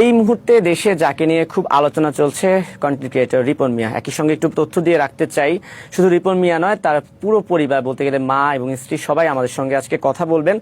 এই মুহূর্তে দেশে যাকে নিয়ে খুব আলোচনা চলছে কন্টেন্ট ক্রিয়েটর রিপন মিয়া। একই সঙ্গে একটু তথ্য দিয়ে রাখতে চাই শুধু রিপন মিয়া নয় তার পুরো পরিবার বলতে গেলে মা এবং স্ত্রী সবাই আমাদের সঙ্গে আজকে কথা বলবেন।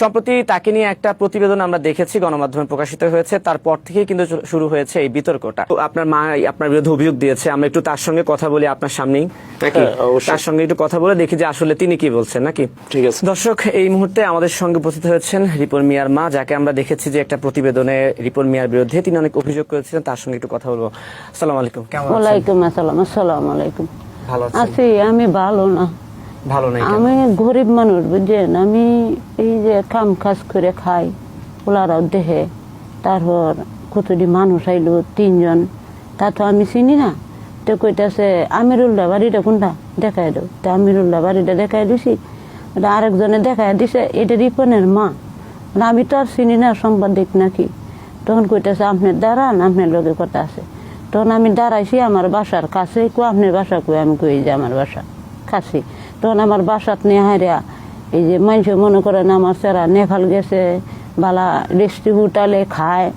সম্প্রতি তাকে নিয়ে একটা প্রতিবেদন আমরা দেখেছি গণমাধ্যমে প্রকাশিত হয়েছে তারপর থেকেই কিন্তু শুরু হয়েছে এই বিতর্কটা। তো আপনার মা আপনার বিরুদ্ধে অভিযোগ দিয়েছে আমরা একটু তার সঙ্গে কথা বলি আপনার সামনেই নাকি? হ্যাঁ, তার সঙ্গে একটু কথা বলে দেখি যে আসলে তিনি কি বলছেন নাকি? ঠিক আছে। দর্শক এই মুহূর্তে আমাদের সঙ্গে উপস্থিত হয়েছেন রিপন মিয়ার মা যাকে আমরা দেখেছি যে একটা প্রতিবেদনে রিপন মিয়ার বিরুদ্ধে তিনি অনেক অভিযোগ করেছিলেন তার সঙ্গে একটু কথা বলব। আসসালামু আলাইকুম। কেমন ওয়ালাইকুম আসসালাম আসসালাম আলাইকুম। ভালো আছি আমি ভালো না। ভালো নাই আমি গরিব মানুষ বুঝছেন? আমি এই যে কাম কাজ করে খাই ওলারাও দেহে তারপর কতটি মানুষ আইলো তিনজন তা তো আমি চিনি না। তো কইতাছে আমিরুল্লাহ বাড়িটা কোনটা? দেখাই দাও। তো আমিরুল্লাহ বাড়িটা দেখাই দিছি। ওটা আরেকজনে দেখাই দিছে এটা রিপনের মা। না আমি তো আর চিনি না সাংবাদিক নাকি? তখন কইতাছে আপনার দাঁড়ান, আপনার লোকে কথা আছে। তখন আমি দাঁড়াইছি আমার বাসার কাছে কো আপনার বাসা কই? আমি কই যে আমার বাসা কাছে। তখন আমার বাসাত নিয়ে হারিয়া এই যে মানুষ মনে করেন, আমার সেরা নেপাল গেছে, বালা রেস্টি হোটেলে খায়,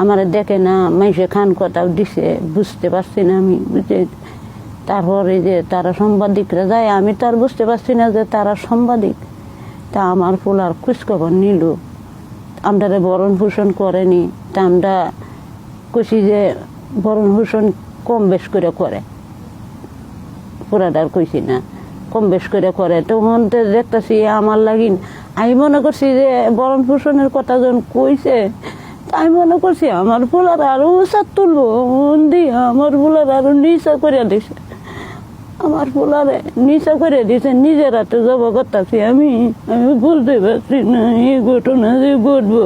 আমার দেখে না, মানুষে খান কথাও দিছে, বুঝতে পারছি না আমি। বুঝে তারপর এই যে তারা সাংবাদিকরা যায়, আমি তো আর বুঝতে পারছি না যে তারা সাংবাদিক। তা আমার ফুল আর খোঁজখবর নিল। আমরা বরণ পোষণ করেনি। তা আমরা কইছি যে বরণ পোষণ কম বেশ করে করে। পুরাটার কইছি না, কম বেশ করে করে। তখন তো দেখতেছি আমার লাগিন, আমি মনে করছি যে বরণ পোষণের কথা যখন কইছে, আমি মনে করছি আমার ফুলার আরও উচার তুলবো দিয়ে আমার ফুলার আরও নিচা করে দিছে। আমার ফুলারে নিচা করে দিছে, নিজের হাতে জব করতেছি আমি। আমি বলতে পারছি না, এই ঘটনা যে ঘটবো।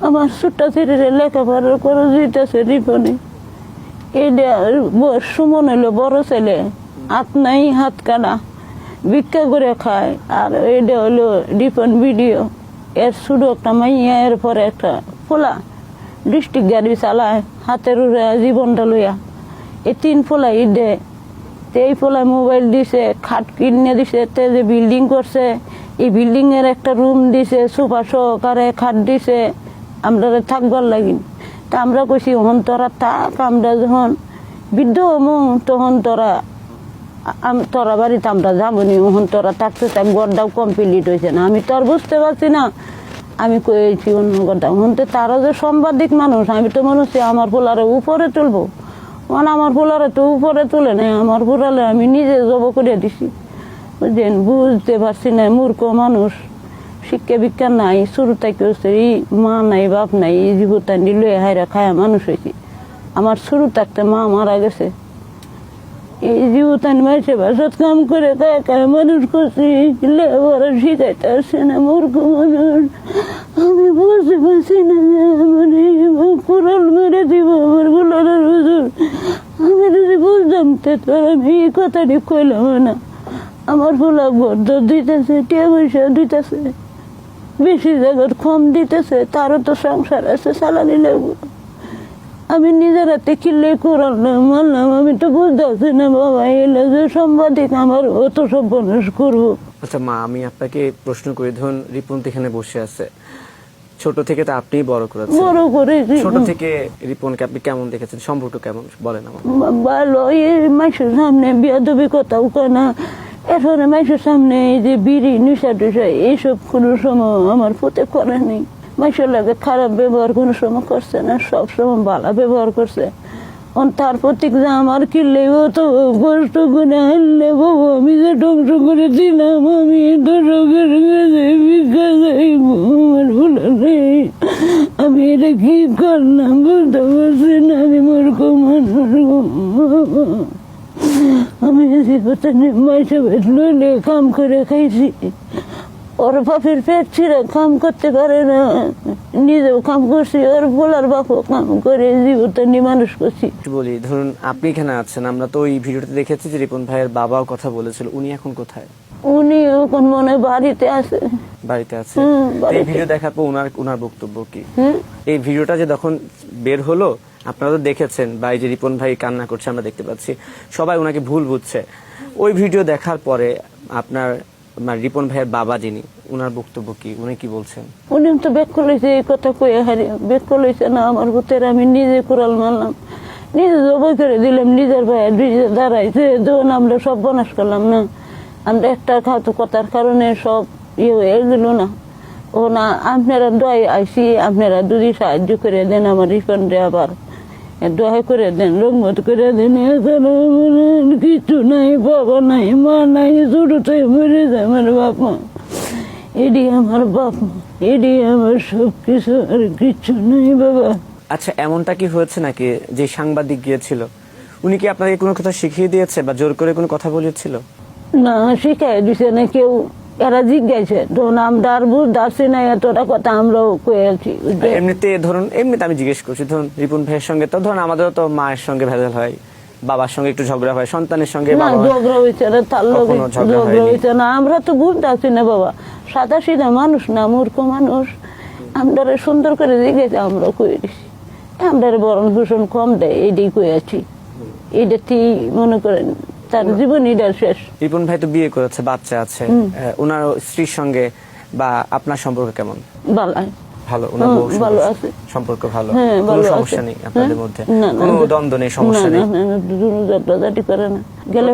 আমার ছোট্ট ছেলেরে লেখাপড়া করে দিতেছে রিপনে। এইটা ব- সুমন হলো বড় ছেলে। হাত নাই, হাত কাটা ভিক্ষা করে খায়। আর এইটা হলো রিপন ভিডিও। এর শুধু একটা মাইয়া এর পরে একটা ফোলা। ডিস্ট্রিক্ট গাড়ি চালায়, হাতের উড়ে জীবনটা লইয়া। এই তিন ফোলা ই দে তে এই ফোলা মোবাইল দিছে, খাট কিনে দিছে, তে যে বিল্ডিং করছে, এই বিল্ডিং এর একটা রুম দিছে, সোফা সহকারে খাট দিছে। আমরা থাকবার লাগিন তা আমরা কইছি হন তোরা থাক, আমরা যখন বৃদ্ধ হমু, তখন তোরা তোরা বাড়িতে আমরা যাব নি ওহন তোরা থাকতে থাক গড়টাও কমপ্লিট হয়েছে না। আমি তো আর বুঝতে পারছি না। আমি কয়েছি অন্য ওহন তো তারা যে সাংবাদিক মানুষ, আমি তো মনে হচ্ছে আমার পোলারে উপরে তুলবো। মানে আমার পোলারে তো উপরে তুলে নেই, আমার পোলারে আমি নিজে জব করে দিছি। বুঝলেন বুঝতে পারছি না, মূর্খ মানুষ। শিক্ষা বিজ্ঞান নাই, শুরু থেকে মা নাই, বাপ নাই, এই জীবতান লয়ে হাইরা খায়া মানুষ হয়েছি। আমার শুরু থাকতে মা মারা গেছে। এই জীবতান মাসে বাসাত কাম করে খায় মানুষ করছি। লেবার শিখাইতে আসছে না মূর্খ মানুষ। আমি বুঝতে পারছি না আমার কুড়াল মেরে দিব আমারগুলার হুজুর। আমি যদি বুঝতাম তে তোর আমি এই কথাটি কইলাম না। আমার ফুলা বদ্ধ দিতেছে টিয়া পয়সা দিতেছে? বেশি জায়গার কম দিতেছে তারও তো সংসার আছে চালানি লাগবে। আমি নিজের হাতে কিনলে করালাম মানলাম আমি তো বুঝতে না বাবা এলে যে সাংবাদিক আমার অত সব বনস করব। আচ্ছা মা আমি আপনাকে প্রশ্ন করি। ধরুন রিপন এখানে বসে আছে। ছোট থেকে তো আপনি বড় করেছেন। বড় করে ছোট থেকে রিপনকে আপনি কেমন দেখেছেন? সম্পর্ক কেমন? বলেন আমার ভালো এই মাসের সামনে বিয়াদবি কথাও কয় না মাইশের সামনে এই যে বিড়ি, নিশা টুসা এইসব কোনো সময় আমার পুঁতে করে নেই মাইশের লাগে খারাপ ব্যবহার কোনো সময় করছে না, সব সময় ভালো ব্যবহার করছে। তার প্রতীক যে আমার কি ও তো কষ্ট করে আনলে বাবু আমি যে ধ্বংস করে দিলাম, আমি ভিক্ষা মাইসে লইলে কাম করে খাইছি ওর বাপের পেট ছিঁড়ে কাম করতে পারে না নিজেও কাম করছি ওর বলার বাপও কাম করে মানুষ করছি বলি ধরুন আপনি এখানে আছেন আমরা তো ওই ভিডিওতে দেখেছি যে রিপন ভাইয়ের বাবাও কথা বলেছিল উনি এখন কোথায়? উনি এখন মনে বাড়িতে আছে। বাড়িতে আছে? এই ভিডিও দেখার পর ওনার ওনার বক্তব্য কি? এই ভিডিওটা যে তখন বের হলো আপনারা তো দেখেছেন বা এই যে রিপন ভাই কান্না করছে আমরা দেখতে পাচ্ছি সবাই ওনাকে ভুল বুঝছে। ওই ভিডিও দেখার পরে আপনার মানে রিপন ভাইয়ের বাবা যিনি ওনার বক্তব্য কি? উনি কি বলছেন? উনি তো বেক করলেছে এই কথা কয়ে, হারি, বেক করলেছে না আমার ভূতের আমি নিজে কোরাল মারলাম। নিজে জবাই করে দিলাম, নিজের ভাইয়ের নিজে দাঁড়াইছে, যখন আমরা সব বনাস করলাম না, আমরা একটা খাতো কথার কারণে সব ইয়ে হয়ে গেল না। ও না, আপনারা দয় আইসি, আপনারা যদি সাহায্য করে দেন আমার রিফান্ডে আবার। দয়া করে দেন রংমত করে দেন কিছু নাই বাবা নাই মা নাই মরে যায় আমার আমার আমার সব কিছু আর কিচ্ছু নেই বাবা। আচ্ছা এমনটা কি হয়েছে নাকি যে সাংবাদিক গিয়েছিল? উনি কি আপনাকে কোনো কথা শিখিয়ে দিয়েছে বা জোর করে কোনো কথা বলেছিল? না শিখাই দিছে না কেউ এরা জিজ্ঞাসা তখন আমরা আর বুঝতে না এতটা কথা আমরাও কয়েছি এমনিতে ধরুন এমনিতে আমি জিজ্ঞেস করছি ধরুন রিপন ভাইয়ের সঙ্গে তো ধরুন আমাদেরও তো মায়ের সঙ্গে ভেজাল হয় বাবার সঙ্গে একটু ঝগড়া হয় সন্তানের সঙ্গে ঝগড়া হয়েছে না তার লোক ঝগড়া হয়েছে না আমরা তো বুঝতে পারছি না বাবা সাদা সিধা মানুষ না মূর্খ মানুষ। আমরা সুন্দর করে জিজ্ঞেস আমরা কয়ে দিছি আমরা বরণ ভূষণ কম দেয় এইটাই কয়েছি এইটাতেই মনে করেন তার জীবন শেষ। রিপন ভাই তো বিয়ে করেছে বাচ্চা আছে। ওনার স্ত্রীর সঙ্গে বা আপনার সম্পর্ক কেমন? ভালো। ওনার বউ ভালো আছে। সম্পর্ক ভালো। হ্যাঁ কোনো সমস্যা নেই আপনাদের? মধ্যে। কোনো দ্বন্দ্ব নেই সমস্যা নেই। দুজন করে না। গেলে